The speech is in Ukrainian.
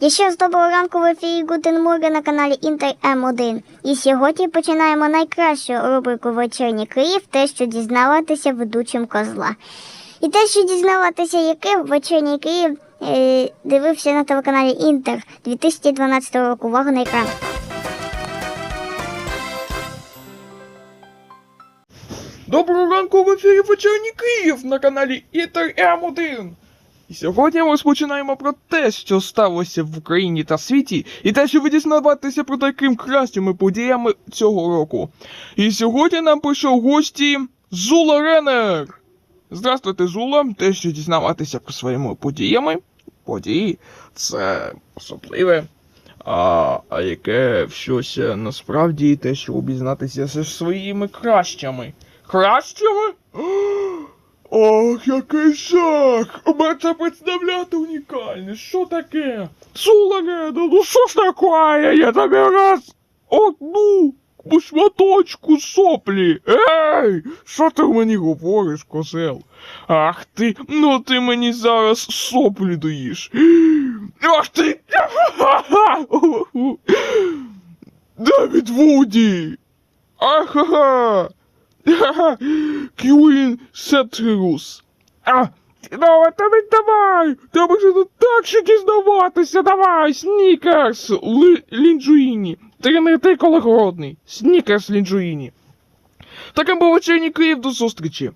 І ще з доброго ранку в ефірі Гутен Морген на каналі Інтер М1. І сьогодні починаємо найкращу рубрику Вечірній Київ те, що дізнаватися ведучим козла. І те, що дізнаватися, яке вечірній Київ е, дивився на телеканалі Інтер 2012 року. Увага на екран. Доброго ранку в ефірі Вечірній Київ на каналі Інтер М1. І сьогодні ми розпочинаємо про те, що сталося в Україні та світі, і те, що ви дізнаватися про таким кращими подіями цього року. І сьогодні нам прийшов гості Зула Ренер. Здравствуйте, Зула. Те, що дізнаватися про своїми подіями. Події це особливе. А, а яке щось е, насправді те, що обізнатися зі своїми кращими. Кращими? Ох, який жах! Мене це представляти унікальне. Що таке? Сулареда, ну що ж таке? Я тобі раз одну шматочку соплі. Ей! Що ти мені говориш, козел? Ах ти, ну ти мені зараз соплі доїш. Ах ти! Девід Вуді! Ахага! Квін Сетрус. А, ну, тобі давай! Треба тут так ще дізнаватися, давай! Снікерс Лінджуїні. Ти не ти коли голодний. Снікерс Лінджуїні. Таким був вечірній Київ до зустрічі.